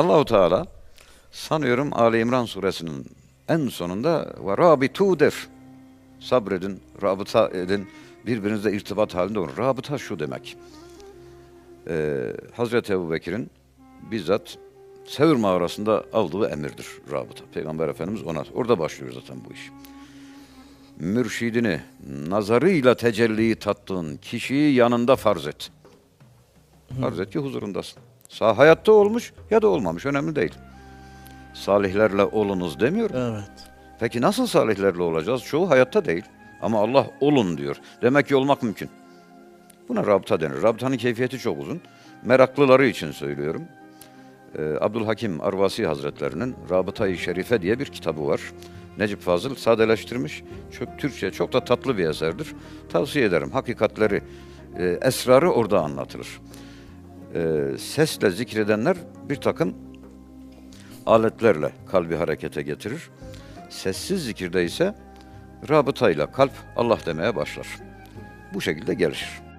Allahu Teala sanıyorum Ali İmran suresinin en sonunda ve rabitu der. Sabredin, rabıta edin, birbirinizle irtibat halinde olun. Rabıta şu demek. Ee, Hazreti Ebu Bekir'in bizzat Sevr mağarasında aldığı emirdir rabıta. Peygamber Efendimiz ona. Orada başlıyor zaten bu iş. Mürşidini nazarıyla tecelliyi tattığın kişiyi yanında farz et. Farz et ki huzurundasın. Sağ hayatta olmuş ya da olmamış önemli değil. Salihlerle olunuz demiyor. Evet. Peki nasıl salihlerle olacağız? Çoğu hayatta değil. Ama Allah olun diyor. Demek ki olmak mümkün. Buna rabıta denir. Rabıtanın keyfiyeti çok uzun. Meraklıları için söylüyorum. Ee, Abdülhakim Arvasi Hazretlerinin Rabıta-i Şerife diye bir kitabı var. Necip Fazıl sadeleştirmiş. Çok Türkçe çok da tatlı bir eserdir. Tavsiye ederim. Hakikatleri, e, esrarı orada anlatılır. Ee, sesle zikredenler bir takım aletlerle kalbi harekete getirir. Sessiz zikirde ise rabıtayla kalp Allah demeye başlar. Bu şekilde gelişir.